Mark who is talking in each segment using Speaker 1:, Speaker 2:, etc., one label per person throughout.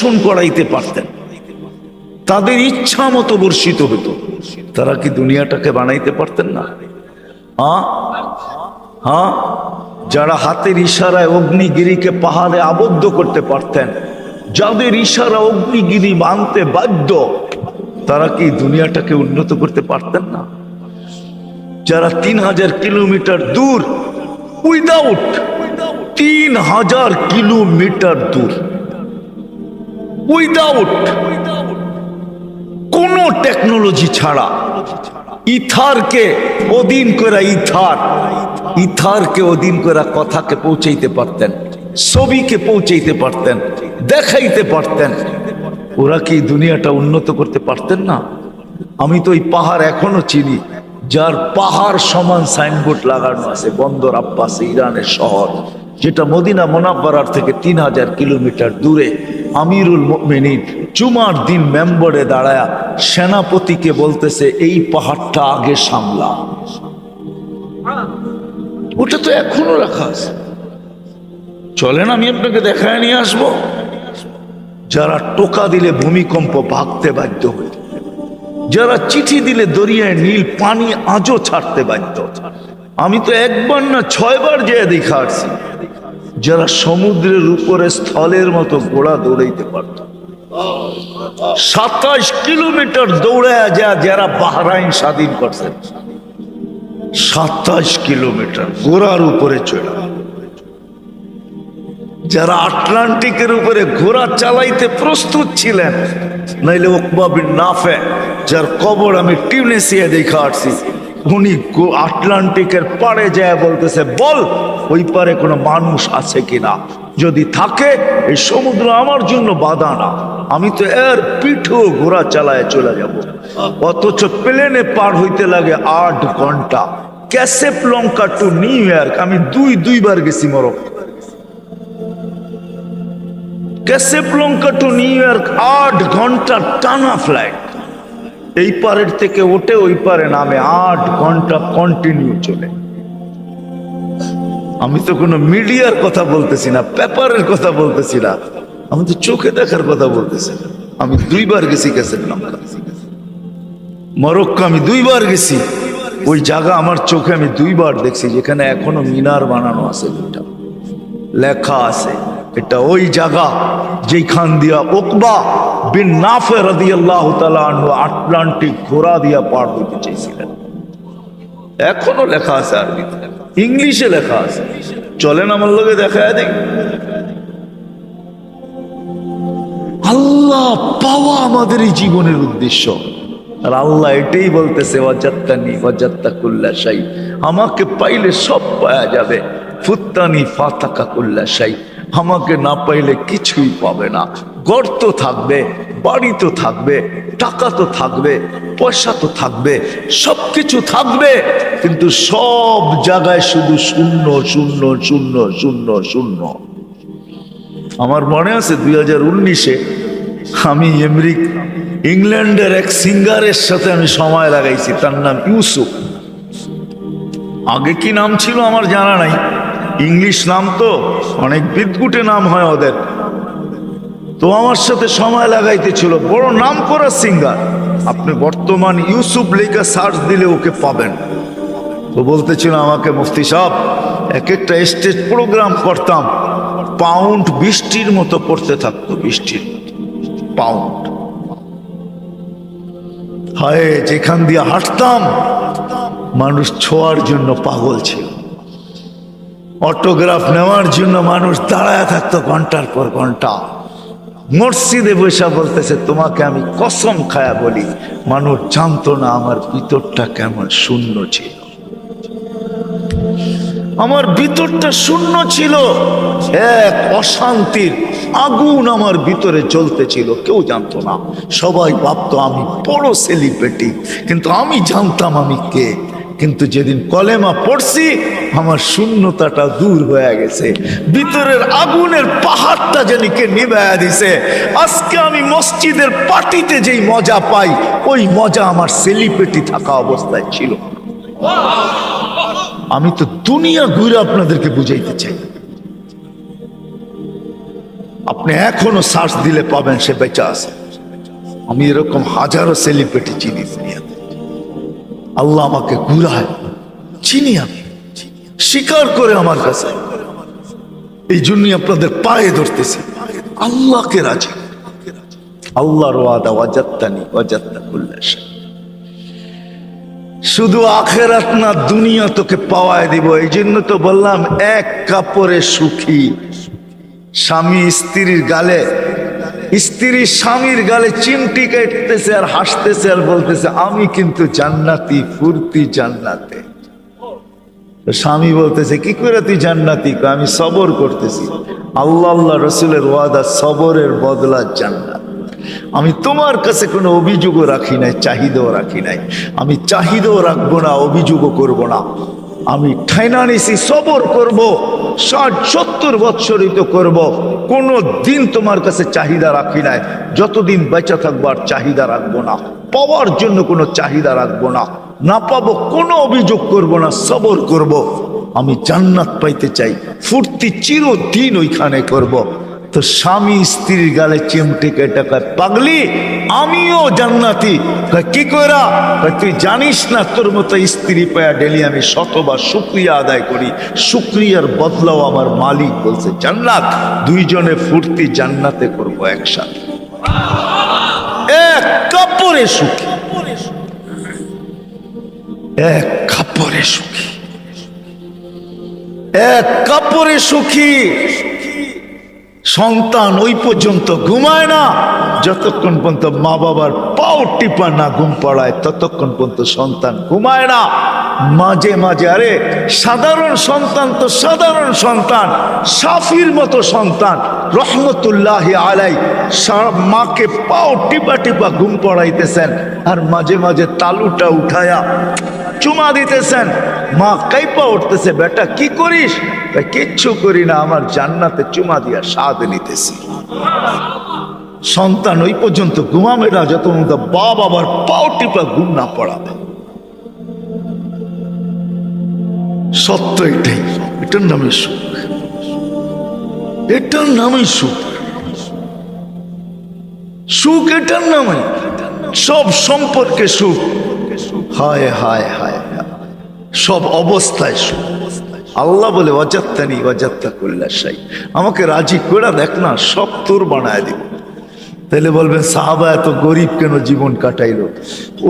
Speaker 1: বর্ষণ করাইতে পারতেন। তাদের ইচ্ছা মতো বর্ষিত হতো তারা কি দুনিয়াটাকে বানাইতে পারতেন না? হ্যাঁ যারা হাতের ইশারায় অগ্নিগিরিকে পাহাড়ে আবদ্ধ করতে পারতেন, যাদের ইশারা অগ্নিগিরি মানতে বাধ্য, তারা কি দুনিয়াটাকে উন্নত করতে পারতেন না? যারা তিন হাজার কিলোমিটার দূর উইদাউট তিন হাজার কিলোমিটার দূর উইদাউট কোন টেকনোলজি ছাড়া ইথারকে অধীন করে ইথার, ইথারকে অধীন করে কথাকে পৌঁছাইতে পারতেন, ছবিকে পৌঁছাইতে পারতেন, দেখাইতে পারতেন। ওরা কি দুনিয়াটা উন্নত করতে পারতেন না? আমি তো ওই পাহাড় এখনও চিনি, যার পাহাড় সমান সাইনবোর্ড লাগানো আছে, বন্দর আব্বাস ইরানের শহর, যেটা মদিনা মোনাব্বারার থেকে তিন হাজার কিলোমিটার দূরে। আমিরুল মিনিন জুমার দিন মেম্বরে দাঁড়ায়া সেনাপতিকে বলতেছে, এই পাহাড়টা আগে সামলা। ওটা তো এখনও রাখা আছে। চলেন, আমি আপনাকে দেখায় নিয়ে আসব। যারা টোকা দিলে ভূমিকম্প ভাগতে বাধ্য হইত যারা চিঠি দিলে দরিয়ায় নীল পানি আজও ছাড়তে বাধ্য। আমি তো একবার না ছয়বার যেয়ে দেখা আসছি। যারা সমুদ্রের উপরে স্থলের মতো ঘোড়া দৌড়াইতে পারত। সাতাশ কিলোমিটার দৌড়ায় যা যারা বাহরাইন স্বাধীন করছেন সাতাশ কিলোমিটার ঘোড়ার উপরে চড়া। যারা আটলান্টিকের উপরে ঘোড়া চালাইতে প্রস্তুত ছিলেন, নাইলে ওকবা বিন নাফে, যার কবর আমি টিউনেসিয়া দেখে আসছি। উনি আটলান্টিকের পাড়ে যায় বলতেছে, বল, ওই পারে কোনো মানুষ আছে কিনা? যদি থাকে, এই সমুদ্র আমার জন্য বাধা না। আমি তো এর পিঠেও ঘোড়া চালায় চলে যাব। অথচ প্লেনে পার হইতে লাগে আট ঘণ্টা। Casablanca to New York. আমি দুই, দুইবার গেছি Morocco Casablanca to New York, আট ঘণ্টা টানা ফ্লাইট এই পারের থেকে ওঠে ওই পারে নামে আট ঘণ্টা কন্টিনিউ চলে। আমি তো কোনো মিডিয়ার কথা বলতেছি না, পেপারের কথা বলতেছি না আমি তো চোখে দেখার কথা বলতেছি আমি দুইবার গেছি ক্যাসেপ্লঙ্কা মরক্কো আমি দুইবার গেছি, ওই জায়গা আমার চোখে আমি দুইবার দেখছি, যেখানে এখনও মিনার বানানো আছে দুইটা। লেখা আছে, এটা ওই জায়গা যেখান দিয়া ওকবা বিন নাফে আটলান্টিক ঘোড়া দিয়া পার হইতে চেয়েছিলেন। এখনও লেখা আছে আরবিতে ইংলিশে লেখা আছে। চলেন আমার লোকে দেখা দেখ আল্লাহ পাওয়া আমাদের এই জীবনের উদ্দেশ্য। আর আল্লাহ এটাই বলতেছে, ওয়াজাত্তানি, ওয়াজাত্তা কুল্লা আমাকে পাইলে সব পাওয়া যাবে। ফুত্তানি ফাতাকা কুল্লা আমাকে না পাইলে কিছুই পাবে না। গর্ত থাকবে, বাড়ি তো থাকবে, টাকা তো থাকবে, পয়সা তো থাকবে সব কিছু থাকবে, কিন্তু সব জায়গায় শুধু শূন্য শূন্য শূন্য শূন্য শূন্য। আমার মনে আছে দুই হাজার উনিশে আমি এমরিক ইংল্যান্ডের এক সিঙ্গারের সাথে আমি সময় লাগাইছি, তার নাম ইউসুফ। আগে কি নাম ছিল আমার জানা নাই। ইংলিশ নাম তো, অনেক বিদগুটে নাম হয় ওদের। তো আমার সাথে সময় লাগাইতে ছিল, বড় নাম করা সিঙ্গার আপনি বর্তমান ইউসুফ লেখা সার্চ দিলে ওকে পাবেন। তো বলতেছিল আমাকে, মুফতি সাহেব এক একটা স্টেজ প্রোগ্রাম করতাম। পাউন্ড বৃষ্টির মতো পড়তে থাকতো বৃষ্টির। পাউন্ড হায়, যেখান দিয়ে হাঁটতাম, মানুষ ছোঁয়ার জন্য পাগল ছিল। অটোগ্রাফ নেওয়ার জন্য মানুষ দাঁড়ায় থাকতো ঘণ্টার পর ঘণ্টা। মসজিদে বৈশা বলতেছে, তোমাকে আমি কসম খায়া বলি, মানুষ জানতো না আমার ভিতরটা কেমন শূন্য ছিল। আমার ভিতরটা শূন্য ছিল। এক অশান্তির আগুন আমার ভিতরে চলতেছিল কেউ জানতো না। সবাই ভাবতো আমি বড় সেলিব্রিটি কিন্তু আমি জানতাম আমি কে। কিন্তু যেদিন কলেমা পড়ছি, আমার শূন্যতাটা দূর হয়ে গেছে। ভিতরের আগুনের পাহাড়টা যেন কে নিবায়া দিছে। আজকে আমি মসজিদের পার্টিতে যেই মজা পাই, ওই মজা আমার সেলিব্রিটি থাকা অবস্থায় ছিল। আমি তো দুনিয়া ঘুরে আপনাদেরকে বুঝাইতে চাই। আপনি এখনও সার্চ দিলে পাবেন, সে বেঁচে আছে। আমি এরকম হাজারো সেলিব্রিটি চিনি দুনিয়াতে। আল্লাহ আমাকে ঘুরায়, চিনি আমি স্বীকার করে আমার কাছে। এই জন্যই আপনাদের পায়ে ধরতেছি। আল্লাহকে রাজি। আল্লাহর ওয়াদা, ওয়াজাত্তানি শাই। শুধু আখেরাত না, দুনিয়া তোকে পাওয়ায় দিব। এই জন্য তো বললাম, এক কাপড়ে সুখী, স্বামী স্ত্রীর গালে স্ত্রী স্বামীর গালে চিমটি কাটতেছে আর হাসতেছে আর বলতেছে, আমি কিন্তু জান্নাতি, ফুর্তি জান্নাতে। স্বামী বলতেছে, কি করে তুই জান্নাতি? আমি সবর করতেছি। আল্লাহ আল্লাহ রসুলের ওয়াদা সবরের বদলা জান্নাত। আমি তোমার কাছে কোনো অভিযোগও রাখি নাই, চাহিদাও রাখি নাই। আমি চাহিদাও রাখব না, অভিযোগও করব না। আমি ঠাইনা নিছি সবর করব, ষাট, সত্তর বৎসরিত করব। কোনো দিন তোমার কাছে চাহিদা রাখি নাই। যতদিন বেঁচে থাকব আর চাহিদা রাখব না। পাওয়ার জন্য কোনো চাহিদা রাখব না। না পাবো কোনো অভিযোগ করব না, সবর করব। আমি জান্নাত পাইতে চাই। ফুর্তি চিরদিন ওইখানে করব। তো স্বামী স্ত্রীর গালে চিমটে কেটে কয় পাগলি আমিও জান্নাতি। কি কয়, তুই জানিস না তোর মতো স্ত্রী পায়া ডেলি আমি শতবার শুক্রিয়া আদায় করি। শুক্রিয়ার বদলাও আমার মালিক বলছে জান্নাত দুইজনে ফুর্তি জান্নাতে করব একসাথে। এক কাপড়ে সুখী। এক কাপড়ে সুখী। এক কাপড়ে সুখী। সন্তান ওই পর্যন্ত ঘুমায় না। যতক্ষণ পর্যন্ত মা বাবার পাও টিপা না ঘুম পড়ায়, ততক্ষণ পর্যন্ত সন্তান ঘুমায় না। মাঝে মাঝে, আরে, সাধারণ সন্তান তো সাধারণ সন্তান, সাফির মতো সন্তান, রহমতুল্লাহ আলাই মাকে পাও টিপা টিপা ঘুম পড়াইতেছেন, আর মাঝে মাঝে তালুটা উঠায়া চুমা দিতেছেন। মা কাইপা উঠতেছে, বেটা, কি করিস? কয়, কিচ্ছু করি না আমার জান্নাতে চুমা দিয়া স্বাদ নিতেছি। সন্তান ওই পর্যন্ত ঘুমাবে না যত মতো বাপ আবার পাও টিপা ঘুম না পড়াবে। সত্য এটাই এটার নামে সুখ। এটার নামে সুখ। সুখ এটার নামে সব সম্পর্কে সুখ। হায় হায় হায়। সব অবস্থায় সুখ। আল্লাহ বলে অজাত্তানি অজাত্তা কল্যাশাই আমাকে রাজি করে দেখ না, সব তোর বানায় দিব। তাহলে বলবেন, সাহাবা এত গরিব কেন জীবন কাটাইলো?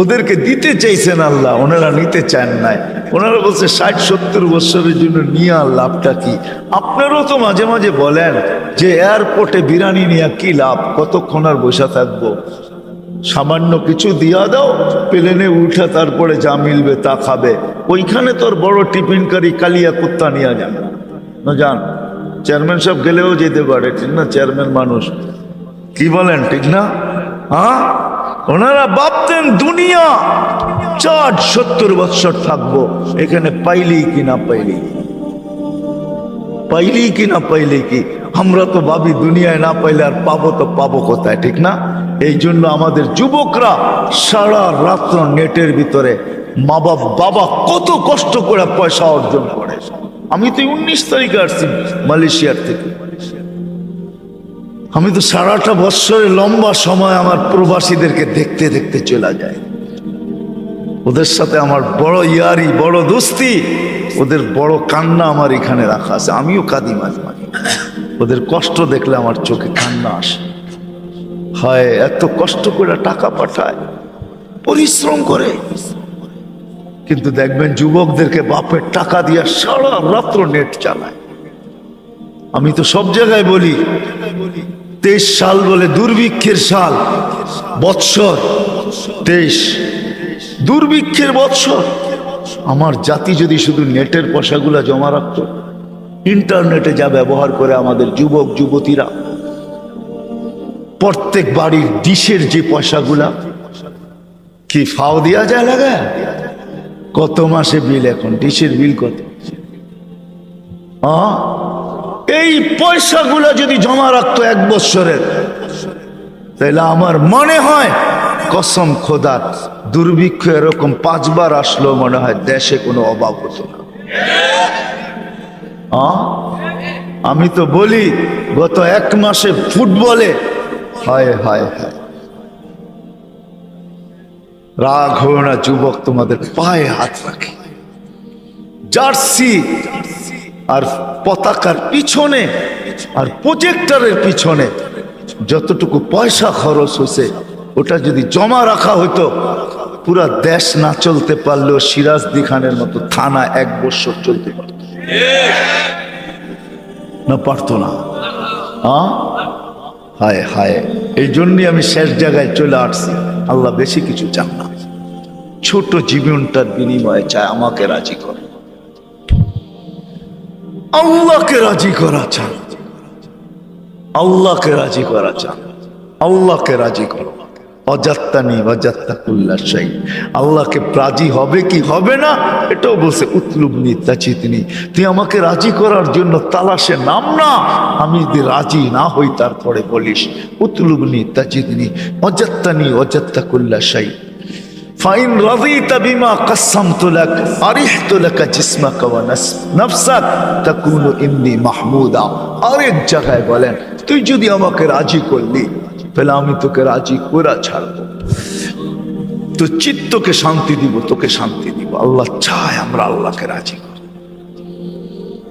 Speaker 1: ওদেরকে দিতে চাইছেন আল্লাহ, ওনারা নিতে চান নাই। ওনারা বলছে, ষাট, সত্তর বছরের জন্য নিয়ে আর লাভটা কি? আপনারাও তো মাঝে মাঝে বলেন যে, এয়ারপোর্টে বিরানি নিয়ে কি লাভ? কতক্ষণ আর বসে থাকব? সামান্য কিছু দিয়া দাও, প্লেনে উঠে তারপরে যা মিলবে তা খাবে। ওইখানে তোর বড় টিফিনকারী কালিয়া কুত্তা নিয়ে যান না যান চেয়ারম্যান সাহেব গেলেও যেতে পারে, ঠিক না? চেয়ারম্যান মানুষ। কি বলেন, ঠিক না? হ্যাঁ? ওনারা ভাবতেন দুনিয়া, চার সত্তর বৎসর থাকব, এখানে পাইলেই কি না পাইলেই কি। পাইলেই কি না পাইলে কি? আমরা তো ভাবি দুনিয়ায় না পাইলে আর পাবো তো পাবো কোথায়, ঠিক না? এই জন্য আমাদের যুবকরা সারা রাত্র নেটের ভিতরে মা বাপ বাবা কত কষ্ট করে পয়সা অর্জন করে। আমি তো উনিশ তারিখে আসছি মালয়েশিয়ার থেকে। আমি তো সারাটা বৎসরের লম্বা সময় আমার প্রবাসীদেরকে দেখতে দেখতে চলে যায় ওদের সাথে আমার বড় ইয়ারি, বড় দোস্তি, ওদের বড় কান্না আমার এখানে রাখা আছে। আমিও কাঁদি মাঝে মাঝে। ওদের কষ্ট দেখলে আমার চোখে কান্না আসে। হয় এত কষ্ট করে টাকা পাঠায়, পরিশ্রম করে। কিন্তু দেখবেন যুবকদেরকে বাপের টাকা দিয়ে সারা রাত্র নেট চালায়। আমি তো সব জায়গায় বলি, তেইশ সাল বলে দুর্ভিক্ষের সাল, বৎসর তেইশ। দুর্ভিক্ষের বৎসর। আমার জাতি যদি শুধু নেটের পয়সাগুলা জমা রাখতো ইন্টারনেটে যা ব্যবহার করে আমাদের যুবক, যুবতীরা, প্রত্যেক বাড়ির ডিশের যে পয়সাগুলা, কি ফাও দেওয়া যায় লাগা কত মাসে বিল এখন ডিশের বিল কত? এই পয়সাগুলো যদি জমা রাখতো এক বৎসরের তাহলে আমার মনে হয় কসম খোদার দুর্ভিক্ষ এরকম পাঁচবার আসলো মনে হয় দেশে কোনো অভাব হতো না? আমি তো বলি, গত এক মাসে ফুটবলে, হায় হায় হায়। রাগ হয়ে না, যুবক, তোমাদের পায়ে হাত রাখে। জার্সি আর পতাকার পিছনে আর প্রজেক্টরের পিছনে যতটুকু পয়সা খরচ হয়েছে, ওটা যদি জমা রাখা হতো পুরা দেশ না চলতে পারলেও সিরাজদি খানের মতো থানা এক বছর চলতে পারত। না, পারতো না। হ্যাঁ হায়। এই জন্যই আমি শেষ জায়গায় চলে আসছি। আল্লাহ বেশি কিছু চান না। ছোট জীবনটার বিনিময়ে চায়, আমাকে রাজি করে। আল্লাহকে রাজি করা চান। আল্লাহকে রাজি করা চান। আল্লাহকে রাজি করো। অজাত্তানি অজাত্তা কুল্লাশাই আল্লাহকে রাজি হবে কি হবে না, এটাও বলছে উতলুবনি তাচিতনি তুই আমাকে রাজি করার জন্য তালাশে নাম না, আমি যদি রাজি না হই তারপরে বলিস উতলুবনি তাচিতনি অজাত্তানি অজাত্তা কুল্লাশাই ফাইন রাদিতা বিমা কাসসামতু লাক, আরিহতু লাকা জিসমাকা ওয়া নাফসাক তাকুনু ইন্নি মাহমুদা। আরেক জায়গায় বলেন, তুই যদি আমাকে রাজি করলি তাহলে আমি তোকে রাজি করে ছাড়বো। তো চিত্তকে শান্তি দিব, তোকে শান্তি দিব। আল্লাহ চায় আমরা আল্লাহকে রাজি করি।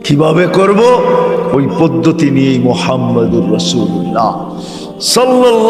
Speaker 1: কীভাবে করব? ওই পদ্ধতি নিয়েই মোহাম্মদুর রসুল্লাহ সাল্লাল্লাহু